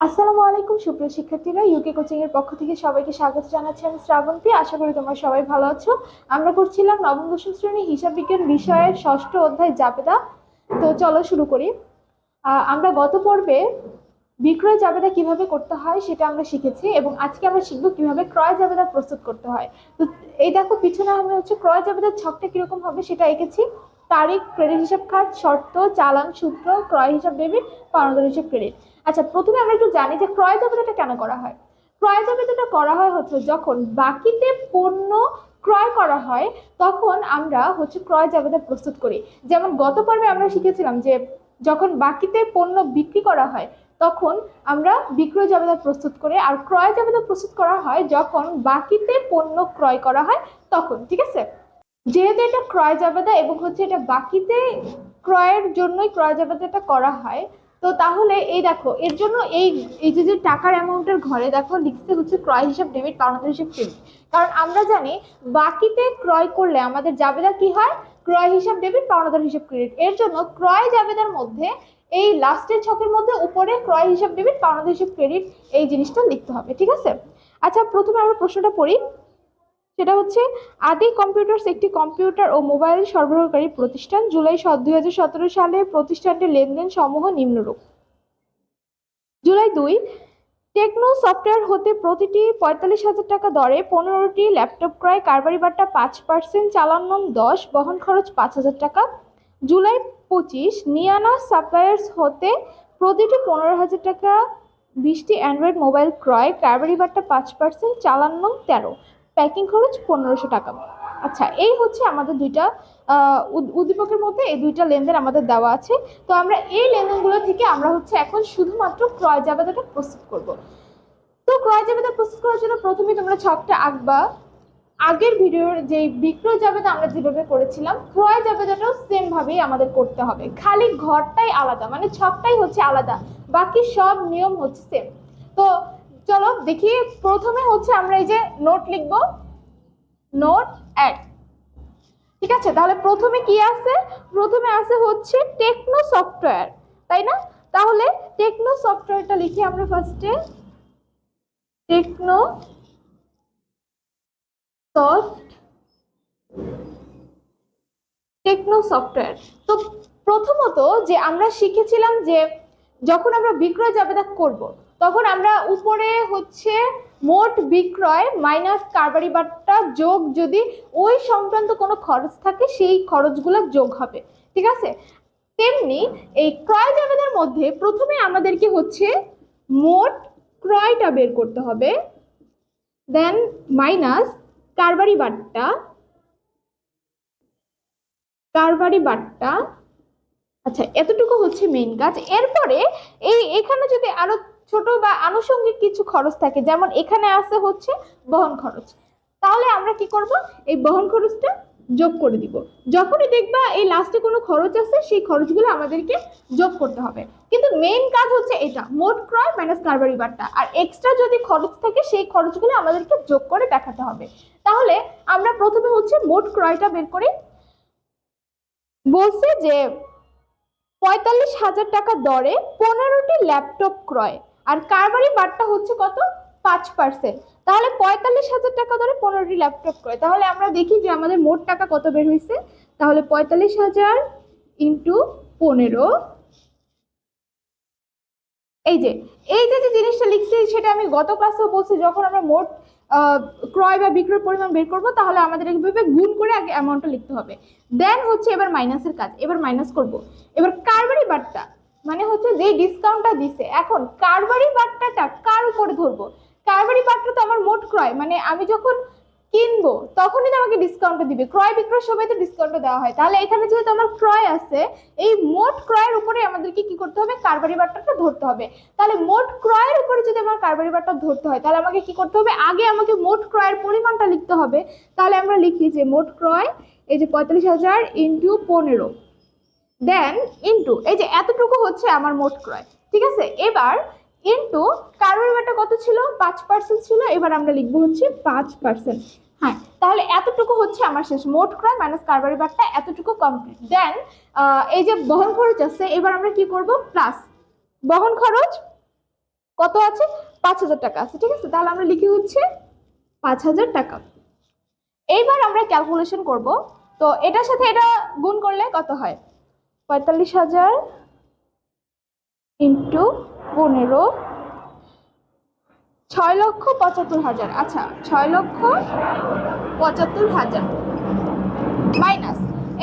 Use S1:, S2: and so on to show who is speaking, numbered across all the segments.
S1: আসসালামু আলাইকুম, সুপ্রিয় শিক্ষার্থীরা। ইউকে কোচিং এর পক্ষ থেকে সবাইকে স্বাগত জানাচ্ছি আমি শ্রাবন্তী। আশা করি তোমরা সবাই ভালো আছো। আমরা করছিলাম নবম, দশম শ্রেণি হিসাব বিজ্ঞান বিষয়ের ষষ্ঠ অধ্যায় জাবেদা। তো চলো শুরু করি। আমরা গত পর্বে বিক্রয় জাবেদা কীভাবে করতে হয় সেটা আমরা শিখেছি এবং আজকে আমরা শিখব কীভাবে ক্রয় জাবেদা প্রস্তুত করতে হয়। তো এই দেখো, পিছনে আমরা হচ্ছে ক্রয় জাবেদার ছকটা কীরকম হবে সেটা এঁকেছি। তারিখ ক্রেডিট হিসাব খাত শর্ত, চালান সূত্র, ক্রয় হিসাব ডেবিট পাওনাদার হিসাব ক্রেডিট আচ্ছা প্রথমে আমরা একটু জানি যে ক্রয় জাবেদাটা কেন করা হয়। ক্রয় জাবেদাটা করা হয় হচ্ছে যখন বাকিতে পণ্য ক্রয় করা হয়, তখন আমরা হচ্ছে ক্রয় জাবেদা প্রস্তুত করি। যেমন গত পর্বে আমরা শিখেছিলাম যে যখন বাকিতে পণ্য বিক্রি করা হয়, তখন আমরা বিক্রয় জাবেদা প্রস্তুত করি। আর ক্রয় জাবেদা প্রস্তুত করা হয় যখন বাকিতে পণ্য ক্রয় করা হয়, তখন, ঠিক আছে? যেহেতু এটা ক্রয় জাবেদা এবং হচ্ছে এটা বাকিতে ক্রয়ের জন্যই ক্রয় জাবেদাটা করা হয়, তো তাহলে এই দেখো, এর জন্য এই এই যে যে টাকার অ্যামাউন্টের ঘরে দেখো লিখতে হচ্ছে ক্রয় হিসাব ডেবিট পাওনাদার হিসাব ক্রেডিট কারণ আমরা জানি বাকিতে ক্রয় করলে আমাদের জাবেদা কি হয়? ক্রয় হিসাব ডেবিট পাওনাদার হিসাব ক্রেডিট। এর জন্য ক্রয় জাবেদার মধ্যে এই লাস্টের ছকের মধ্যে উপরে ক্রয় হিসাব ডেবিট পাওনাদার হিসাব ক্রেডিট, এই জিনিসটা লিখতে হবে, ঠিক আছে? আচ্ছা প্রথমে আমরা প্রশ্নটা পড়ি। সেটা হচ্ছে, আদি কম্পিউটার্স একটি কম্পিউটার ও মোবাইল সরবরাহকারী প্রতিষ্ঠান, জুলাই দুই হাজার সতেরো সালে প্রতিষ্ঠানটির লেনদেন সমূহ নিম্নরূপ। জুলাই দুই টেকনো সফটওয়্যার হতে প্রতিটি পঁয়তাল্লিশ হাজার টাকা দরে পনেরোটি ল্যাপটপ ক্রয়, কারবারি বাট্টা পাঁচ পার্সেন্ট চালান দশ, বহন খরচ পাঁচ হাজার টাকা। জুলাই পঁচিশ, নিয়ানা সাপ্লায়ার্স হতে প্রতিটি পনেরো হাজার টাকা, বিশটি অ্যান্ড্রয়েড মোবাইল ক্রয়, কারবারি বাট্টা পাঁচ পার্সেন্ট চালান তেরো। প্যাকিং খরচ পনেরোশো টাকা। আচ্ছা এই হচ্ছে আমাদের দুইটা উদ- উদ্দীপকের মধ্যে এই দুইটা লেনদেন আমাদের দেওয়া আছে। তো আমরা এই লেনদেনগুলো থেকে আমরা হচ্ছে এখন শুধুমাত্র ক্রয় জাবেদাটা প্রস্তুত করব। তো ক্রয় জাবেদা প্রস্তুত করার জন্য প্রথমে তোমরা ছকটা আঁকবা। আগের ভিডিওর যে বিক্রয় জাবেদা আমরা যেভাবে করেছিলাম, ক্রয় জাবেদাটাও সেমভাবেই আমাদের করতে হবে। খালি ঘরটাই আলাদা মানে ছকটাই হচ্ছে আলাদা, বাকি সব নিয়ম হচ্ছে সেম তো চলো দেখি প্রথমে হচ্ছে আমরা এই যে নোট লিখব। নোট এক ঠিক আছে? তাহলে প্রথমে কি আছে? প্রথমে আছে হচ্ছে টেকনো সফটওয়্যার তাই না? তাহলে টেকনো সফটওয়্যারটা লিখি আমরা ফার্স্টে টেকনো সফট টেকনো সফটওয়্যার তো প্রথমত যে আমরা শিখেছিলাম যে যখন আমরা বিক্রয় জাবেদা করব তখন আমরা উপরে হচ্ছে মোট বিক্রয় মাইনাস কারবারি বাট্টা যোগ যদি ওই সংক্রান্ত কোনো খরচ থাকে, সেই খরচগুলো যোগ হবে। ঠিক আছে? তেমনি এই ক্রয় জাবেদার মধ্যে প্রথমে আমাদেরকে হচ্ছে মোট ক্রয়টা বের করতে হবে। দেন মাইনাস কারবারি বাট্টা কারবারি বাট্টা আচ্ছা এতটুকু হচ্ছে মেইন কাজ। এরপরে এই এখানে যদি আরও ছোট বা আনুষঙ্গিক কিছু খরচ থাকে। যেমন এখানে আছে হচ্ছে বহন খরচ। তাহলে আমরা কি করব? এই বহন খরচটা যোগ করে দিব। যখনই দেখবা এই লাস্টে কোনো খরচ আছে, সেই খরচগুলো আমাদেরকে যোগ করতে হবে। কিন্তু মেইন কাজ হচ্ছে এটা। মোট ক্রয় মাইনাস কারবারি বাট্টা। আর এক্সট্রা যদি খরচ থাকে, সেই খরচগুলো আমাদেরকে যোগ করে দেখাতে হবে। তাহলে আমরা প্রথমে হচ্ছে মোট ক্রয়টা বের করি। বলছে যে পঁয়তাল্লিশ হাজার টাকা দরে পনেরোটি ল্যাপটপ ক্রয়। আর কারবারি বারটা হচ্ছে কত? পাঁচ পার্সেন্ট তাহলে পঁয়তাল্লিশ হাজার টাকা ধরে পনেরোটি ল্যাপটপ করে। তাহলে আমরা দেখি যে আমাদের মোট টাকা কত বের হয়েছে। তাহলে পঁয়তাল্লিশ হাজার ইন্টু পনেরো। এই যে এই যে যে জিনিসটা লিখছি, সেটা আমি গত ক্লাসেও বলছি, যখন আমরা মোট ক্রয় বা বিক্রয় পরিমাণ বের করব, তাহলে আমাদের এইভাবে গুণ করে আগে অ্যামাউন্টটা লিখতে হবে। দেন হচ্ছে এবার মাইনাসের কাজ, এবার মাইনাস করব। এবার কারবারি বাট্টা মানে হচ্ছে যে ডিসকাউন্টটা দিছে। এখন কারবারি বাট্টাটা কার উপরে ধরবো? কারবারি বাট্টা তো আমার মোট ক্রয়। মানে আমি যখন কিনবো, তখনই তো আমাকে ডিসকাউন্টটা দিবে। ক্রয় বিক্রয় সময় তো ডিসকাউন্টটা দেওয়া হয়। তাহলে এখানে যেহেতু আমার ক্রয় আছে, এই মোট ক্রয়ের উপরে আমাদেরকে কি করতে হবে? কারবারি বাট্টাটা ধরতে হবে। তাহলে মোট ক্রয়ের উপরে যদি আমার কারবারি বাট্টা ধরতে হয়, তাহলে আমাকে কি করতে হবে? আগে আমাকে মোট ক্রয়ের পরিমাণটা লিখতে হবে। তাহলে আমরা লিখি যে মোট ক্রয় এই যে পঁয়তাল্লিশ হাজার ইন্টু পনেরো। দেন ইন্টু এই যে এতটুকু হচ্ছে আমার মোট ক্রয়, ঠিক আছে? এবার ইন্টু কারবারি বাট্টা কত ছিল? পাঁচ পার্সেন্ট ছিল, এবার আমরা লিখব হচ্ছে পাঁচ পার্সেন্ট হ্যাঁ তাহলে এতটুকু হচ্ছে আমার শেষ মোট ক্রয় মাইনাস কারবারি বাট্টা এতটুকু কমপ্লিট দেন এই যে বহন খরচ আছে, এবার আমরা কি করব? প্লাস বহন খরচ কত আছে? পাঁচ হাজার টাকা আছে, ঠিক আছে? তাহলে আমরা লিখি হচ্ছে পাঁচ হাজার টাকা। এইবার আমরা ক্যালকুলেশন করব, তো এটার সাথে এটা গুণ করলে কত হয়? পঁয়তাল্লিশ হাজার ইন্টু পনেরো, ছয় লক্ষ পঁচাত্তর হাজার। আচ্ছা ছয় লক্ষ পঁচাত্তর হাজার। মাইনাস।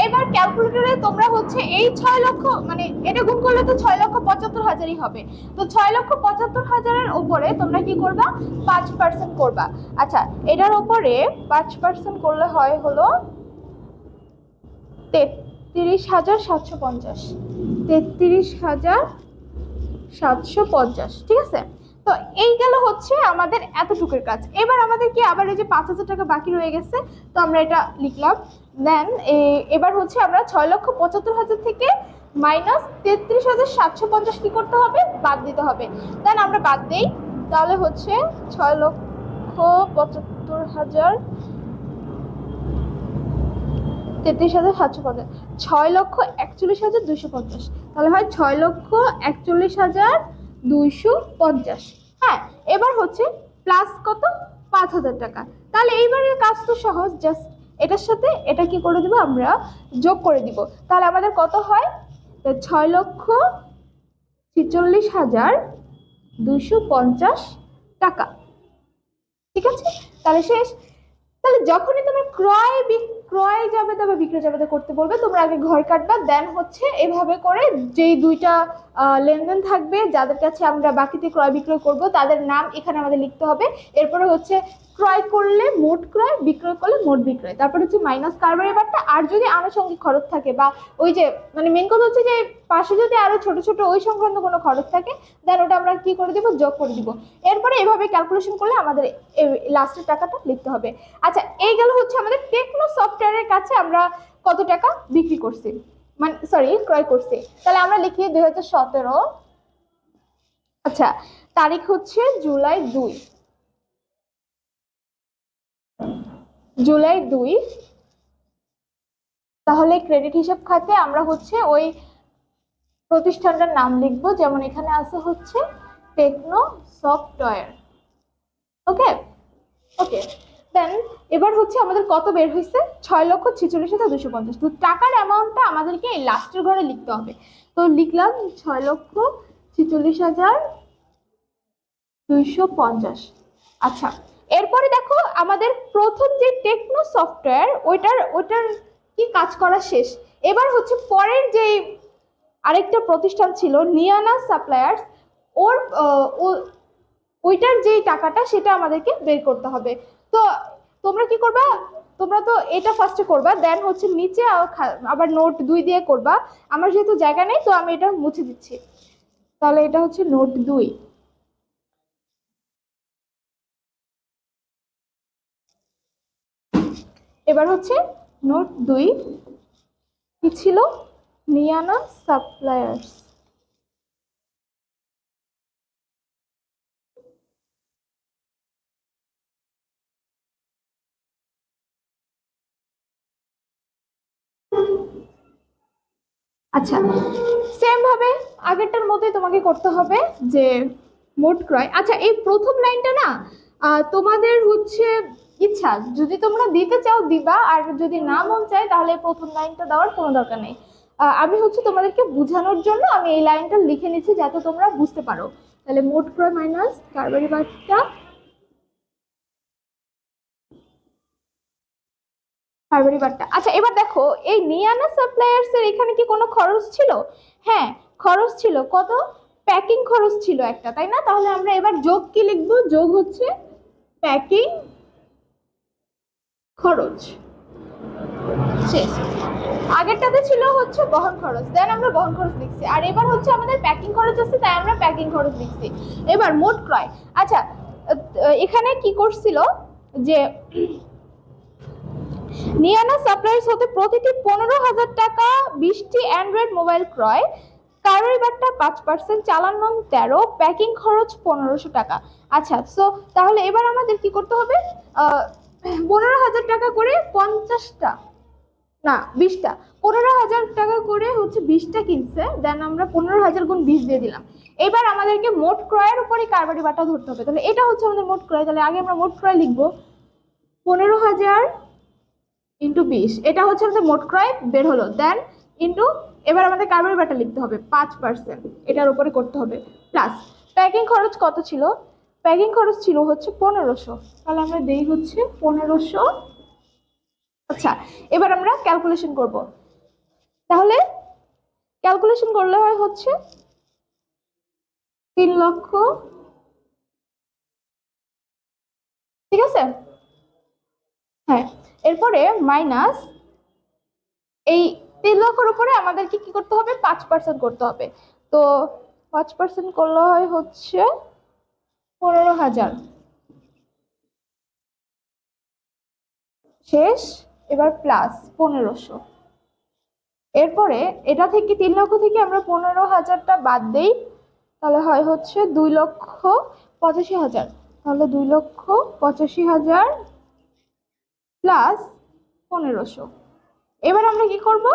S1: এবার ক্যালকুলেটরে তোমরা হচ্ছে এই ছয় লক্ষ মানে এটা গুণ করলে তো ছয় লক্ষ পঁচাত্তর হাজারই হবে। তো ছয় লক্ষ পঁচাত্তর হাজারের উপরে তোমরা কি করবা? পাঁচ পার্সেন্ট করবা। আচ্ছা এটার উপরে পাঁচ পার্সেন্ট করলে হয় হলো তেত্রিশ। হাজার সাতশো পঞ্চাশ। তেত্রিশ হাজার সাতশো পঞ্চাশ, ঠিক আছে? তো এই গেল হচ্ছে আমাদের এতটুকুর কাজ। এবার আমাদের কি আবার এই যে পাঁচ হাজার টাকা বাকি রয়ে গেছে? তো আমরা এটা লিখলাম। দেন এবার হচ্ছে আমরা ছয় লক্ষ পঁচাত্তর হাজার থেকে মাইনাস তেত্রিশ হাজার সাতশো পঞ্চাশ কী করতে হবে? বাদ দিতে হবে। দেন আমরা বাদ দিই। তাহলে হচ্ছে ছয় লক্ষ পঁচাত্তর হাজার তেত্রিশ হাজার সাতশো পঞ্চাশ। ছয় লক্ষ একচল্লিশ হাজার দুইশো পঞ্চাশ। তাহলে হয় ছয় লক্ষ একচল্লিশ হাজার দুইশো পঞ্চাশ। হ্যাঁ এবার হচ্ছে প্লাস কত? পাঁচ হাজার টাকা। তাহলে এইবারের কাজ তো সহজ জাস্ট এটার সাথে এটা কি করে দিব আমরা? যোগ করে দিব। তাহলে আমাদের কত হয়? ছয় লক্ষ ছেচল্লিশ হাজার দুশো পঞ্চাশ টাকা। ঠিক আছে? তাহলে শেষ। তাহলে যখনই তোমার ক্রয় বিক্রয় যাবে তবে বিক্রয় যাবে করতে বলবে, তোমরা আগে ঘর কাটবা দেন হচ্ছে এভাবে করে যেই দুইটা লেনদেন থাকবে, যাদের কাছে আমরা বাকিতে ক্রয় বিক্রয় করব, তাদের নাম এখানে আমাদের লিখতে হবে। এরপরে হচ্ছে ক্রয় করলে মোট ক্রয়, বিক্রয় করলে মোট বিক্রয়। তারপর হচ্ছে মাইনাস কারবারি বারটা আর যদি আনুষঙ্গিক খরচ থাকে বা ওই যে মানে মেন কথা হচ্ছে যে, পাশে যদি আরও ছোট ছোট ওই সংক্রান্ত কোনো খরচ থাকে দেন ওটা আমরা কি করে দিব? যোগ করে দিব। এরপরে এভাবে ক্যালকুলেশন করলে আমাদের লাস্টের টাকাটা লিখতে হবে। আচ্ছা এই গেল হচ্ছে আমাদের টেকনো সফটওয়্যারের কাছে আমরা কত টাকা বিক্রি করছি? মানে সরি ক্রয় করছি। তাহলে আমরা লিখি দুই হাজার সতেরো। আচ্ছা তারিখ হচ্ছে জুলাই দুই। জুলাই দুই। তাহলে ক্রেডিট হিসাব খাতে আমরা হচ্ছে ওই প্রতিষ্ঠানটার নাম লিখব, যেমন এখানে আছে হচ্ছে টেকনো সফটওয়্যার ওকে ওকে দেন, এবার হচ্ছে আমাদের কত বের হয়েছে? ছয় লক্ষ ছেচল্লিশ হাজার দুশো পঞ্চাশ। তো টাকার অ্যামাউন্টটা আমাদেরকে এই লাস্টের ঘরে লিখতে হবে। তো লিখলাম ছয় লক্ষ ছেচল্লিশ হাজার দুইশো পঞ্চাশ। আচ্ছা এরপরে দেখো আমাদের প্রথম যে টেকনো সফটওয়্যার ওইটার ওইটার কি কাজ করা শেষ? এবার হচ্ছে পরের যে আরেকটা প্রতিষ্ঠান ছিল নিয়ানা সাপ্লায়ার্স ওর ওইটার যেই টাকাটা, সেটা আমাদেরকে বের করতে হবে। তো তোমরা কি করবা? তোমরা তো এটা ফার্স্টে করবা দেন হচ্ছে নিচে আবার নোট দুই দিয়ে করবা। আমার যেহেতু জায়গা নেই, তো আমি এটা মুছে দিচ্ছি। তাহলে এটা হচ্ছে নোট দুই। এবার হচ্ছে নোট দুই। কি ছিল? নিয়ানা সাপ্লায়ার্স আচ্ছা সেম ভাবে আগেরটার মতোই তোমাকে করতে হবে যে মোট ক্রয়। আচ্ছা এই প্রথম লাইনটা না তোমাদের হচ্ছে ইচ্ছা, যদি তোমরা দিতে চাও দিবা, আর যদি না মন চায় তাহলে প্রথম লাইনটা দেওয়ার কোনো দরকার নেই। আমি হচ্ছে তোমাদেরকে বোঝানোর জন্য আমি এই লাইনটা লিখে নিচ্ছি যাতে তোমরা বুঝতে পারো। তাহলে মোট ক্রয় মাইনাস কারবারি বার্তা কারবারি বার্তা আচ্ছা এবার দেখো, এই নিয়ানা সাপ্লায়ার্স এর এখানে কি কোনো খরচ ছিল? হ্যাঁ খরচ ছিল। কত? প্যাকিং খরচ ছিল একটা, তাই না? তাহলে আমরা এবার যোগ কি লিখব? যোগ হচ্ছে প্যাকিং খরচ। আগেরটাতে ছিল হচ্ছে বহন খরচ। দেন আমরা বহন খরচ লিখছি। আর এবার হচ্ছে আমাদের প্যাকিং খরচ আছে, তাই আমরা প্যাকিং খরচ লিখছি। এবার মোট ক্রয়। আচ্ছা এখানে কি করছিল? যে নিয়ানা সাপ্লায়ার্স হতে প্রতিটি পনেরো হাজার টাকা বিশটি অ্যান্ড্রয়েড মোবাইল ক্রয়। কারোর বারটা পাঁচ পার্সেন্ট চালান নং তেরো, প্যাকিং খরচ পনেরোশো টাকা। আচ্ছা সো তাহলে এবার আমাদের কি করতে হবে? পনেরো হাজার টাকা করে পঞ্চাশটা, না, বিশটা, পনেরো হাজার টাকা করে হচ্ছে বিশটা কিনছে দেন আমরা পনেরো হাজার গুণ বিশ দিয়ে দিলাম। এবার আমাদেরকে মোট ক্রয়ের উপরই কারবারি বাটা ধরতে হবে? তাহলে এটা হচ্ছে আমাদের মোট ক্রয়, তাহলে আগে আমরা মোট ক্রয় লিখব। পনেরো হাজার ইন্টু বিশ। এটা হচ্ছে আমাদের মোট ক্রয়, বের হলো। দেন ইন্টু এবার আমাদের কারবারি বাটা লিখতে হবে, পাঁচ পার্সেন্ট এটার উপরে করতে হবে। প্লাস প্যাকিং খরচ কত ছিল? প্যাকিং খরচ ছিল হচ্ছে পনেরোশো। তাহলে আমরা দেই হচ্ছে পনেরোশো। আচ্ছা এবার আমরা ক্যালকুলেশন করব। তাহলে ক্যালকুলেশন করলে হয় হচ্ছে তিন লক্ষ। ঠিক আছে? হ্যাঁ এরপরে মাইনাস এই তিন লক্ষের উপরে আমাদেরকে কি করতে হবে? পাঁচ পার্সেন্ট করতে হবে। তো পাঁচ পার্সেন্ট করলে হয় হচ্ছে পনেরো হাজার। শেষ, এবার প্লাস পনেরোশো। এরপরে এটা থেকে তিন লক্ষ থেকে আমরা পনেরো হাজারটা বাদ দেই, তাহলে হয় হচ্ছে দুই লক্ষ পঁচাশি হাজার। তাহলে দুই লক্ষ পঁচাশি হাজার প্লাস পনেরোশো। এবার আমরা কি করব?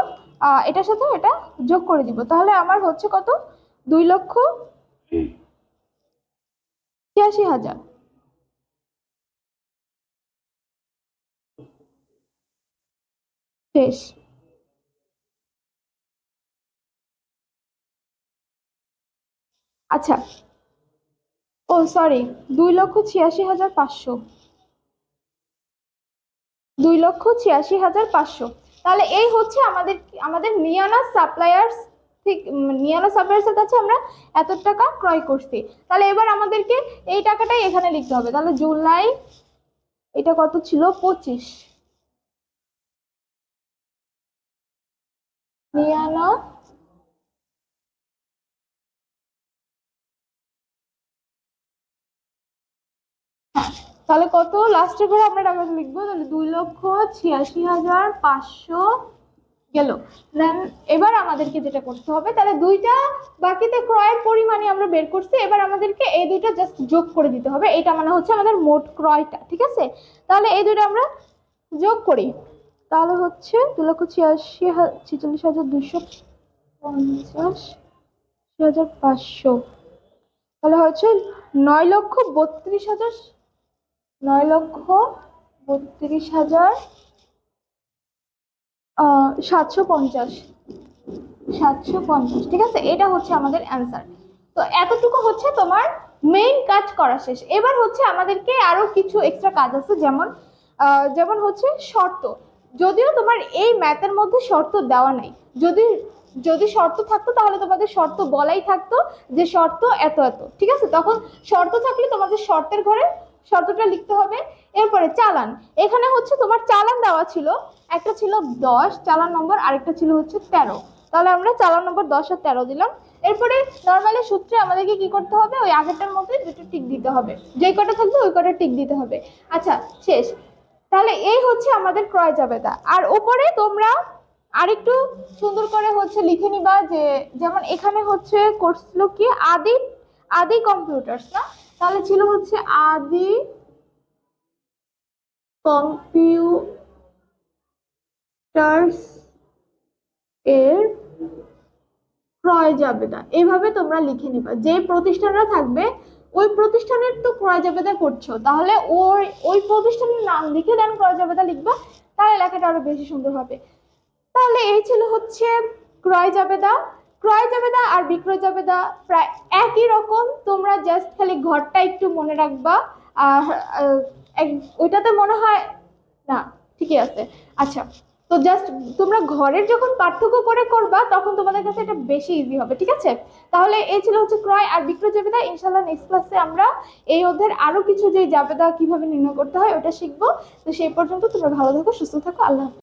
S1: এটার সাথে এটা যোগ করে দিব। তাহলে আমার হচ্ছে কত? দুই লক্ষ ছিয়াশি হাজার। শেষ। আচ্ছা। ও সরি দুই লক্ষ ছিয়াশি হাজার পাঁচশো। দুই লক্ষ ছিয়াশি হাজার পাঁচশো। তাহলে এই হচ্ছে আমাদের আমাদের নিয়ানা সাপ্লায়ার্স ঠিক নিয়ানা সাপ্লায়ার্সের কাছে আমরা এত টাকা ক্রয় করছি। তাহলে এবার আমাদেরকে এই টাকাটাই এখানে লিখতে হবে। তাহলে জুলাই, এটা কত ছিল? পঁচিশ। নিয়ানা তাহলে কত? লাস্টে করে আমরা টাকাটা লিখব, তাহলে দুই লক্ষ ছিয়াশি হাজার পাঁচশো গেল। দেন এবার আমাদেরকে যেটা করতে হবে, তাহলে দুইটা বাকিতে ক্রয়ের পরিমাণই আমরা বের করছি, এবার আমাদেরকে এই দুইটা জাস্ট যোগ করে দিতে হবে। এটা মানে হচ্ছে আমাদের মোট ক্রয়টা, ঠিক আছে? তাহলে এই দুইটা আমরা যোগ করি। তাহলে হচ্ছে দু লক্ষ ছিয়াশি ছেচল্লিশ হাজার দুশো পঞ্চাশ হাজার পাঁচশো। তাহলে হচ্ছে নয় লক্ষ বত্রিশ হাজার নয় লক্ষ বত্রিশ হাজার সাতশো পঞ্চাশ। সাতশো পঞ্চাশ, ঠিক আছে? এটা হচ্ছে আমাদের অ্যান্সার তো এতটুকু হচ্ছে তোমার মেইন কাজ করা শেষ। এবার হচ্ছে আমাদেরকে আরও কিছু এক্সট্রা কাজ আছে, যেমন যেমন হচ্ছে শর্ত। যদিও তোমার এই ম্যাথের মধ্যে শর্ত দেওয়া নাই, যদি যদি শর্ত থাকতো তাহলে তোমাদের শর্ত বলাই থাকতো যে শর্ত এত এত, ঠিক আছে? তখন শর্ত থাকলে তোমাদের শর্তের ঘরে শর্তটা লিখতে হবে। এরপরে চালান। এখানে হচ্ছে তোমার চালান দেওয়া ছিল। একটা ছিল দশ, চালান নম্বর, আরেকটা ছিল হচ্ছে তেরো। তাহলে আমরা চালান নম্বর দশ আর তেরো দিলাম। এরপরে নর্মালি সূত্রে আমাদেরকে কি করতে হবে? ওই আগেরটার মধ্যে দুটো টিক দিতে হবে। যেই কটা থাকবে, ওই কটা টিক দিতে হবে। আচ্ছা শেষ। তাহলে এই হচ্ছে আমাদের ক্রয় জাবেদা আর ওপরে তোমরা আরেকটু সুন্দর করে হচ্ছে লিখে নিবা যে, যেমন এখানে হচ্ছে করছিল কি? আদি আদি কম্পিউটার্স না? তাহলে ছিল হচ্ছে আদি কম্পিউটার্স এর ক্রয় জাবেদা। এইভাবে তোমরা লিখে নিবা। যে প্রতিষ্ঠানরা থাকবে, ওই প্রতিষ্ঠানের তো ক্রয় জাবেদা করছ। তাহলে ওই ওই প্রতিষ্ঠানের নাম লিখে দেন ক্রয় জাবেদা লিখবা, তাহলে লেখাটা আরও বেশি সুন্দর হবে। তাহলে এই ছিল হচ্ছে ক্রয় জাবেদা। ক্রয় জাবেদা আর বিক্রয় জাবেদা প্রায় একই রকম। তোমরা জাস্ট খালি ঘরটা একটু মনে রাখবা। আর ওইটাতে মনে হয় না, ঠিকই আছে। আচ্ছা তো জাস্ট তোমরা ঘরের যখন পার্থক্য করে করবা, তখন তোমাদের কাছে এটা বেশি ইজি হবে, ঠিক আছে? তাহলে এই ছিল হচ্ছে ক্রয় আর বিক্রয় জাবেদা ইনশাল্লাহ নেক্সট ক্লাসে আমরা এই অধ্যায়ের আরও কিছু যে জাবেদা কীভাবে নির্ণয় করতে হয় ওটা শিখব। তো সেই পর্যন্ত তোমরা ভালো থাকো, সুস্থ থাকো, আল্লাহ।